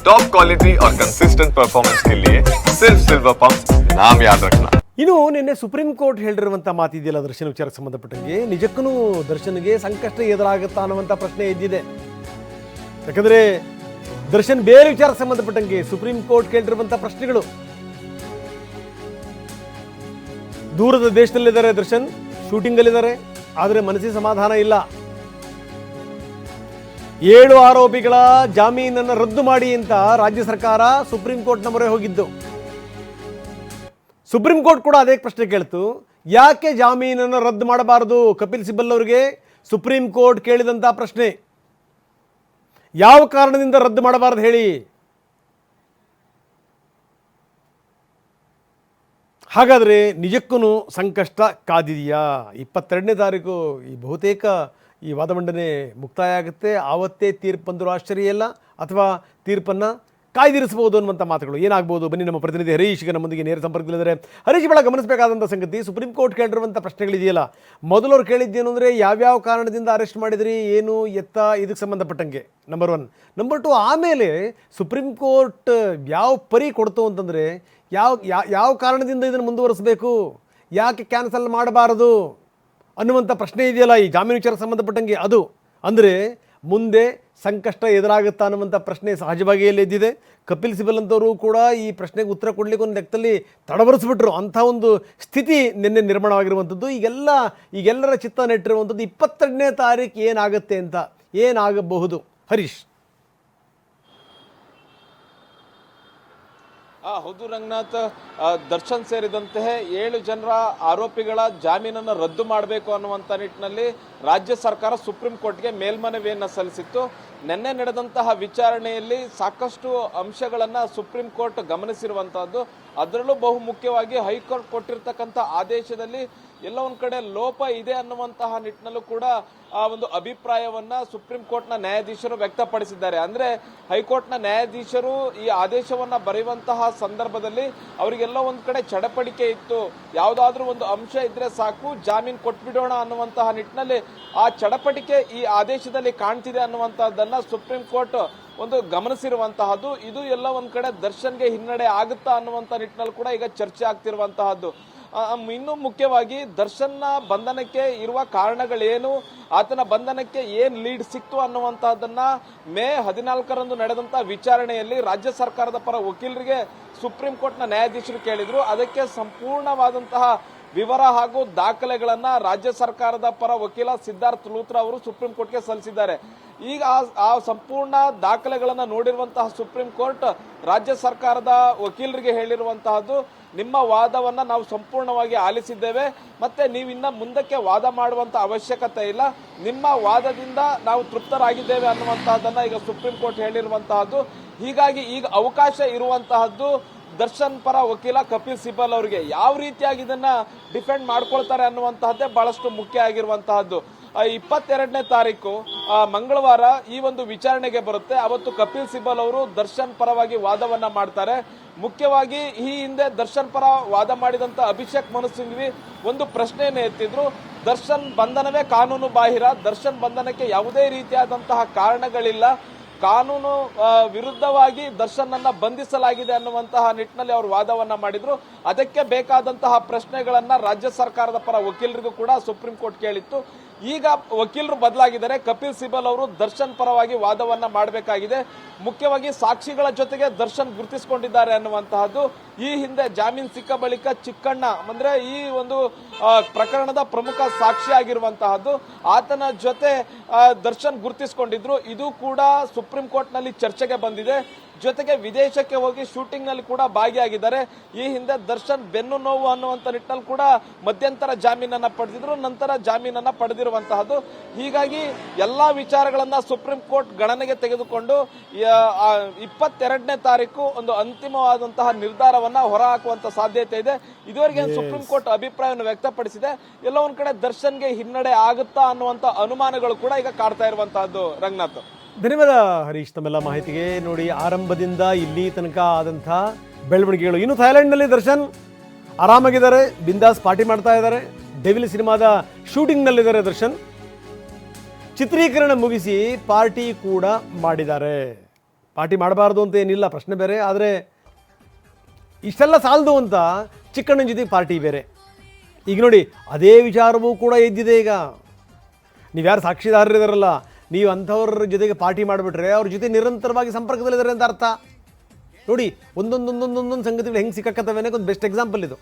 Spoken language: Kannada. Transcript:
टॉप क्वालिटी और कंसिस्टेंट परफॉर्मेंस के लिए सिर्फ सिल्वर पंप नाम याद रखना ಇನ್ನು ನಿನ್ನೆ ಸುಪ್ರೀಂ ಕೋರ್ಟ್ ಹೇಳಿರುವಂಥ ಮಾತಿದೆಯಲ್ಲ ದರ್ಶನ್ ವಿಚಾರಕ್ಕೆ ಸಂಬಂಧಪಟ್ಟಂಗೆ ನಿಜಕ್ಕೂ ದರ್ಶನ್ಗೆ ಸಂಕಷ್ಟ ಎದುರಾಗುತ್ತಾ ಅನ್ನುವಂಥ ಪ್ರಶ್ನೆ ಎದ್ದಿದೆ ಯಾಕಂದ್ರೆ ದರ್ಶನ್ ಬೇರೆ ವಿಚಾರಕ್ಕೆ ಸಂಬಂಧಪಟ್ಟಂಗೆ ಸುಪ್ರೀಂ ಕೋರ್ಟ್ ಕೇಳಿರುವಂಥ ಪ್ರಶ್ನೆಗಳು ದೂರದ ದೇಶದಲ್ಲಿದ್ದಾರೆ ದರ್ಶನ್ ಶೂಟಿಂಗಲ್ಲಿದ್ದಾರೆ ಆದರೆ ಮನಸ್ಸಿಗೆ ಸಮಾಧಾನ ಇಲ್ಲ ಏಳು ಆರೋಪಿಗಳ ಜಾಮೀನನ್ನು ರದ್ದು ಮಾಡಿ ಅಂತ ರಾಜ್ಯ ಸರ್ಕಾರ ಸುಪ್ರೀಂ ಕೋರ್ಟ್ನ ಮೊರೆ ಹೋಗಿದ್ದು. ಸುಪ್ರೀಂ ಕೋರ್ಟ್ ಕೂಡ ಅದೇ ಪ್ರಶ್ನೆ ಕೇಳ್ತು. ಯಾಕೆ ಜಾಮೀನನ್ನು ರದ್ದು ಮಾಡಬಾರದು? ಕಪಿಲ್ ಸಿಬಲ್ ಅವರಿಗೆ ಸುಪ್ರೀಂ ಕೋರ್ಟ್ ಕೇಳಿದಂತಹ ಪ್ರಶ್ನೆ. ಯಾವ ಕಾರಣದಿಂದ ರದ್ದು ಮಾಡಬಾರದು ಹೇಳಿ? ಹಾಗಾದರೆ ನಿಜಕ್ಕೂ ಸಂಕಷ್ಟ ಕಾದಿದೆಯಾ? ಇಪ್ಪತ್ತೆರಡನೇ ತಾರೀಕು ಈ ಬಹುತೇಕ ಈ ವಾದ ಮಂಡನೆ ಮುಕ್ತಾಯ ಆಗುತ್ತೆ ಆವತ್ತೇ ತೀರ್ಪಂದರೂ ಆಶ್ಚರ್ಯ ಇಲ್ಲ. ಅಥವಾ ತೀರ್ಪನ್ನು ಕಾಯ್ದಿರಿಸಬಹುದು ಅನ್ನುವಂಥ ಮಾತುಗಳು. ಏನಾಗ್ಬೋದು? ಬನ್ನಿ ನಮ್ಮ ಪ್ರತಿನಿಧಿ ಹರೀಶ್ ಈಗ ನಮ್ಮೊಂದಿಗೆ ನೇರ ಸಂಪರ್ಕದಲ್ಲಿದ್ದಾರೆ. ಹರೀಶ್, ಬಹಳ ಗಮನಿಸಬೇಕಾದಂಥ ಸಂಗತಿ, ಸುಪ್ರೀಂ ಕೋರ್ಟ್ ಕೇಳಿರುವಂಥ ಪ್ರಶ್ನೆಗಳಿದೆಯಲ್ಲ, ಮೊದಲು ಅವ್ರು ಕೇಳಿದ್ದೇನು ಅಂದರೆ ಯಾವ್ಯಾವ ಕಾರಣದಿಂದ ಅರೆಸ್ಟ್ ಮಾಡಿದ್ರಿ, ಏನು, ಎತ್ತ, ಇದಕ್ಕೆ ಸಂಬಂಧಪಟ್ಟಂಗೆ ನಂಬರ್ ಒನ್ ನಂಬರ್ ಟು ಆಮೇಲೆ ಸುಪ್ರೀಂ ಕೋರ್ಟ್ ಯಾವ ಪರಿ ಕೊಡ್ತು ಅಂತಂದರೆ, ಯಾವ ಯಾವ ಕಾರಣದಿಂದ ಇದನ್ನು ಮುಂದುವರಿಸಬೇಕು? ಯಾಕೆ ಕ್ಯಾನ್ಸಲ್ ಮಾಡಬಾರದು? ಅನ್ನುವಂಥ ಪ್ರಶ್ನೆ ಇದೆಯಲ್ಲ, ಈ ಜಾಮೀನು ವಿಚಾರ ಸಂಬಂಧಪಟ್ಟಂಗೆ ಅದು. ಅಂದರೆ ಮುಂದೆ ಸಂಕಷ್ಟ ಎದುರಾಗುತ್ತಾ ಅನ್ನುವಂಥ ಪ್ರಶ್ನೆ ಸಹಜವಾಗಿಯಲ್ಲಿ ಎದ್ದಿದೆ. ಕಪಿಲ್ ಸಿಬಲ್ ಅಂತವರು ಕೂಡ ಈ ಪ್ರಶ್ನೆಗೆ ಉತ್ತರ ಕೊಡಲಿಕ್ಕೆ ಒಂದು ಲೆಕ್ಕದಲ್ಲಿ ತಡವರಿಸ್ಬಿಟ್ರು. ಅಂಥ ಒಂದು ಸ್ಥಿತಿ ನಿನ್ನೆ ನಿರ್ಮಾಣವಾಗಿರುವಂಥದ್ದು. ಈಗೆಲ್ಲ, ಈಗೆಲ್ಲರ ಚಿತ್ತ ನೆಟ್ಟಿರುವಂಥದ್ದು ಇಪ್ಪತ್ತೆರಡನೇ ತಾರೀಕು ಏನಾಗುತ್ತೆ ಅಂತ, ಏನಾಗಬಹುದು? ಹರೀಶ್. ಹೌದು ರಂಗನಾಥ್ ಆ, ದರ್ಶನ್ ಸೇರಿದಂತೆ ಏಳು ಜನರ ಆರೋಪಿಗಳ ಜಾಮೀನನ್ನು ರದ್ದು ಮಾಡಬೇಕು ಅನ್ನುವಂಥ ನಿಟ್ಟಿನಲ್ಲಿ ರಾಜ್ಯ ಸರ್ಕಾರ ಸುಪ್ರೀಂ ಕೋರ್ಟ್ಗೆ ಮೇಲ್ಮನವಿಯನ್ನು ಸಲ್ಲಿಸಿತ್ತು. ನಿನ್ನೆ ನಡೆದಂತಹ ವಿಚಾರಣೆಯಲ್ಲಿ ಸಾಕಷ್ಟು ಅಂಶಗಳನ್ನು ಸುಪ್ರೀಂ ಕೋರ್ಟ್ ಗಮನಿಸಿರುವಂತಹದ್ದು. ಅದರಲ್ಲೂ ಬಹು ಮುಖ್ಯವಾಗಿ ಹೈಕೋರ್ಟ್ ಕೊಟ್ಟಿರ್ತಕ್ಕಂಥ ಆದೇಶದಲ್ಲಿ ಎಲ್ಲ ಒಂದ್ ಕಡೆ ಲೋಪ ಇದೆ ಅನ್ನುವಂತಹ ನಿಟ್ಟಿನಲ್ಲೂ ಕೂಡ ಆ ಒಂದು ಅಭಿಪ್ರಾಯವನ್ನ ಸುಪ್ರೀಂ ಕೋರ್ಟ್ನ ನ್ಯಾಯಾಧೀಶರು ವ್ಯಕ್ತಪಡಿಸಿದ್ದಾರೆ. ಅಂದ್ರೆ ಹೈಕೋರ್ಟ್ನ ನ್ಯಾಯಾಧೀಶರು ಈ ಆದೇಶವನ್ನ ಬರೆಯುವಂತಹ ಸಂದರ್ಭದಲ್ಲಿ ಅವರಿಗೆಲ್ಲ ಒಂದ್ ಕಡೆ ಚಡಪಡಿಕೆ ಇತ್ತು. ಯಾವ್ದಾದ್ರೂ ಒಂದು ಅಂಶ ಇದ್ರೆ ಸಾಕು, ಜಾಮೀನ್ ಕೊಟ್ಬಿಡೋಣ ಅನ್ನುವಂತಹ ನಿಟ್ಟಿನಲ್ಲಿ ಆ ಚಡಪಟಿಕೆ ಈ ಆದೇಶದಲ್ಲಿ ಕಾಣ್ತಿದೆ ಅನ್ನುವಂತಹದ್ದನ್ನ ಸುಪ್ರೀಂ ಕೋರ್ಟ್ ಒಂದು ಗಮನಿಸಿರುವಂತಹದ್ದು. ಇದು ಎಲ್ಲ ಒಂದ್ ಕಡೆ ದರ್ಶನ್ಗೆ ಹಿನ್ನಡೆ ಆಗುತ್ತಾ ಅನ್ನುವಂತ ನಿಟ್ಟಿನಲ್ಲಿ ಕೂಡ ಈಗ ಚರ್ಚೆ ಆಗ್ತಿರುವಂತಹದ್ದು. ಇನ್ನು ಮುಖ್ಯವಾಗಿ ದರ್ಶನ್ನ ಬಂಧನಕ್ಕೆ ಇರುವ ಕಾರಣಗಳೇನು? ಆತನ ಬಂಧನಕ್ಕೆ ಏನ್ ಲೀಡ್ ಸಿಕ್ತು ಅನ್ನುವಂತಹದನ್ನ ಮೇ ಹದಿನಾಲ್ಕರಂದು ನಡೆದಂತ ವಿಚಾರಣೆಯಲ್ಲಿ ರಾಜ್ಯ ಸರ್ಕಾರದ ಪರ ವಕೀಲರಿಗೆ ಸುಪ್ರೀಂ ಕೋರ್ಟ್ನ ನ್ಯಾಯಾಧೀಶರು ಕೇಳಿದ್ರು. ಅದಕ್ಕೆ ಸಂಪೂರ್ಣವಾದಂತಹ ವಿವರ ಹಾಗೂ ದಾಖಲೆಗಳನ್ನ ರಾಜ್ಯ ಸರ್ಕಾರದ ಪರ ವಕೀಲ ಸಿದ್ಧಾರ್ಥ್ ಲೂತ್ರ ಅವರು ಸುಪ್ರೀಂ ಕೋರ್ಟ್ಗೆ ಸಲ್ಲಿಸಿದ್ದಾರೆ. ಈಗ ಆ ಸಂಪೂರ್ಣ ದಾಖಲೆಗಳನ್ನು ನೋಡಿರುವಂತಹ ಸುಪ್ರೀಂ ಕೋರ್ಟ್ ರಾಜ್ಯ ಸರ್ಕಾರದ ವಕೀಲರಿಗೆ ಹೇಳಿರುವಂತಹದ್ದು ನಿಮ್ಮ ವಾದವನ್ನ ನಾವು ಸಂಪೂರ್ಣವಾಗಿ ಆಲಿಸಿದ್ದೇವೆ, ಮತ್ತೆ ನೀವಿನ್ನ ಮುಂದಕ್ಕೆ ವಾದ ಮಾಡುವಂತ ಅವಶ್ಯಕತೆ ಇಲ್ಲ. ನಿಮ್ಮ ವಾದದಿಂದ ನಾವು ತೃಪ್ತರಾಗಿದ್ದೇವೆ ಅನ್ನುವಂತಹದ್ದನ್ನು ಈಗ ಸುಪ್ರೀಂ ಕೋರ್ಟ್ ಹೇಳಿರುವಂತಹದ್ದು. ಹೀಗಾಗಿ ಈಗ ಅವಕಾಶ ಇರುವಂತಹದ್ದು ದರ್ಶನ್ ಪರ ವಕೀಲ ಕಪಿಲ್ ಸಿಬಲ್ ಅವರಿಗೆ. ಯಾವ ರೀತಿಯಾಗಿ ಇದನ್ನ ಡಿಫೆಂಡ್ ಮಾಡ್ಕೊಳ್ತಾರೆ ಅನ್ನುವಂತಹದ್ದೇ ಬಹಳಷ್ಟು ಮುಖ್ಯ ಆಗಿರುವಂತಹದ್ದು. ಇಪ್ಪತ್ತೆರಡನೇ ತಾರೀಕು ಮಂಗಳವಾರ ಈ ಒಂದು ವಿಚಾರಣೆಗೆ ಬರುತ್ತೆ. ಅವತ್ತು ಕಪಿಲ್ ಸಿಬಲ್ ಅವರು ದರ್ಶನ್ ಪರವಾಗಿ ವಾದವನ್ನ ಮಾಡ್ತಾರೆ. ಮುಖ್ಯವಾಗಿ ಈ ಹಿಂದೆ ದರ್ಶನ್ ಪರ ವಾದ ಮಾಡಿದಂತ ಅಭಿಷೇಕ್ ಮನು ಸಿಂಘ್ವಿ ಒಂದು ಪ್ರಶ್ನೆಯನ್ನು ಎತ್ತಿದ್ರು. ದರ್ಶನ್ ಬಂಧನವೇ ಕಾನೂನು ಬಾಹಿರ. ದರ್ಶನ್ ಬಂಧನಕ್ಕೆ ಯಾವುದೇ ರೀತಿಯಾದಂತಹ ಕಾರಣಗಳಿಲ್ಲ. ಕಾನೂನು ವಿರುದ್ಧವಾಗಿ ದರ್ಶನ್ ಅನ್ನ ಬಂಧಿಸಲಾಗಿದೆ ಅನ್ನುವಂತಹ ನಿಟ್ಟಿನಲ್ಲಿ ಅವರು ವಾದವನ್ನ ಮಾಡಿದ್ರು. ಅದಕ್ಕೆ ಬೇಕಾದಂತಹ ಪ್ರಶ್ನೆಗಳನ್ನ ರಾಜ್ಯ ಸರ್ಕಾರದ ಪರ ವಕೀಲರಿಗೂ ಕೂಡ ಸುಪ್ರೀಂ ಕೋರ್ಟ್ ಕೇಳಿತ್ತು. ಈಗ ವಕೀಲರು ಬದಲಾಗಿದ್ದಾರೆ. ಕಪಿಲ್ ಸಿಬಲ್ ಅವರು ದರ್ಶನ್ ಪರವಾಗಿ ವಾದವನ್ನ ಮಾಡಬೇಕಾಗಿದೆ. ಮುಖ್ಯವಾಗಿ ಸಾಕ್ಷಿಗಳ ಜೊತೆಗೆ ದರ್ಶನ್ ಗುರುತಿಸಿಕೊಂಡಿದ್ದಾರೆ ಅನ್ನುವಂತಹದ್ದು ಈ ಹಿಂದೆ ಜಾಮೀನು ಸಿಕ್ಕ ಬಳಿಕ ಚಿಕ್ಕಣ್ಣ, ಅಂದ್ರೆ ಈ ಒಂದು ಪ್ರಕರಣದ ಪ್ರಮುಖ ಸಾಕ್ಷಿಯಾಗಿರುವಂತಹದ್ದು, ಆತನ ಜೊತೆ ದರ್ಶನ್ ಗುರುತಿಸಿಕೊಂಡಿದ್ರು. ಇದು ಕೂಡ ಸುಪ್ರೀಂ ಕೋರ್ಟ್ನಲ್ಲಿ ಚರ್ಚೆಗೆ ಬಂದಿದೆ. ಜೊತೆಗೆ ವಿದೇಶಕ್ಕೆ ಹೋಗಿ ಶೂಟಿಂಗ್ನಲ್ಲಿ ಕೂಡ ಭಾಗಿಯಾಗಿದ್ದಾರೆ. ಈ ಹಿಂದೆ ದರ್ಶನ್ ಬೆನ್ನು ನೋವು ಅನ್ನುವಂತ ನಿಟ್ಟಿನಲ್ಲಿ ಕೂಡ ಮಧ್ಯಂತರ ಜಾಮೀನನ್ನ ಪಡೆದಿದ್ರು. ನಂತರ ಜಾಮೀನನ್ನ ಪಡೆದಿರುವಂತಹದ್ದು. ಹೀಗಾಗಿ ಎಲ್ಲಾ ವಿಚಾರಗಳನ್ನ ಸುಪ್ರೀಂ ಕೋರ್ಟ್ ಗಣನೆಗೆ ತೆಗೆದುಕೊಂಡು ಇಪ್ಪತ್ತೆರಡನೇ ತಾರೀಕು ಒಂದು ಅಂತಿಮವಾದಂತಹ ನಿರ್ಧಾರವನ್ನ ಹೊರಹಾಕುವಂತ ಸಾಧ್ಯತೆ ಇದೆ. ಇದುವರೆಗೆ ಸುಪ್ರೀಂ ಕೋರ್ಟ್ ಅಭಿಪ್ರಾಯವನ್ನು ವ್ಯಕ್ತಪಡಿಸಿದೆ. ಎಲ್ಲ ಒಂದ್ ಕಡೆ ದರ್ಶನ್ಗೆ ಹಿನ್ನಡೆ ಆಗುತ್ತಾ ಅನ್ನುವಂತ ಅನುಮಾನಗಳು ಕೂಡ ಈಗ ಕಾಡ್ತಾ ಇರುವಂತಹದ್ದು. ರಂಗನಾಥ್. ಧನ್ಯವಾದ ಹರೀಶ್. ತಮ್ಮೆಲ್ಲ ಮಾಹಿತಿಗೆ ನೋಡಿ ಆರಂಭದಿಂದ ಇಲ್ಲಿ ತನಕ ಆದಂತಹ ಬೆಳವಣಿಗೆಗಳು. ಇನ್ನು ಥೈಲ್ಯಾಂಡ್ನಲ್ಲಿ ದರ್ಶನ್ ಆರಾಮಾಗಿದ್ದಾರೆ. ಬಿಂದಾಸ್ ಪಾರ್ಟಿ ಮಾಡ್ತಾ ಇದ್ದಾರೆ. ಡೆವಿಲ್ ಸಿನಿಮಾದ ಶೂಟಿಂಗ್ನಲ್ಲಿದ್ದಾರೆ ದರ್ಶನ್. ಚಿತ್ರೀಕರಣ ಮುಗಿಸಿ ಪಾರ್ಟಿ ಕೂಡ ಮಾಡಿದ್ದಾರೆ. ಪಾರ್ಟಿ ಮಾಡಬಾರ್ದು ಅಂತ ಏನಿಲ್ಲ. ಪ್ರಶ್ನೆ ಬೇರೆ. ಆದರೆ ಇಷ್ಟೆಲ್ಲ ಸಾಲದು ಅಂತ ಚಿಕ್ಕಣ್ಣನ ಜೊತೆ ಪಾರ್ಟಿ ಬೇರೆ. ಈಗ ನೋಡಿ, ಅದೇ ವಿಚಾರವೂ ಕೂಡ ಎದ್ದಿದೆ ಈಗ. ನೀವು ಯಾರು ಸಾಕ್ಷಿದಾರರಿದಾರಲ್ಲ ನೀವು ಅಂಥವ್ರ ಜೊತೆಗೆ ಪಾರ್ಟಿ ಮಾಡಿಬಿಟ್ರೆ ಅವ್ರ ಜೊತೆ ನಿರಂತರವಾಗಿ ಸಂಪರ್ಕದಲ್ಲಿದ್ದಾರೆ ಅಂತ ಅರ್ಥ. ನೋಡಿ, ಒಂದೊಂದೊಂದೊಂದೊಂದೊಂದು ಸಂಗತಿಗಳು ಹೆಂಗೆ ಸಿಕ್ಕತ್ತವೆ ಒಂದು ಬೆಸ್ಟ್ ಎಕ್ಸಾಂಪಲ್ ಇದು.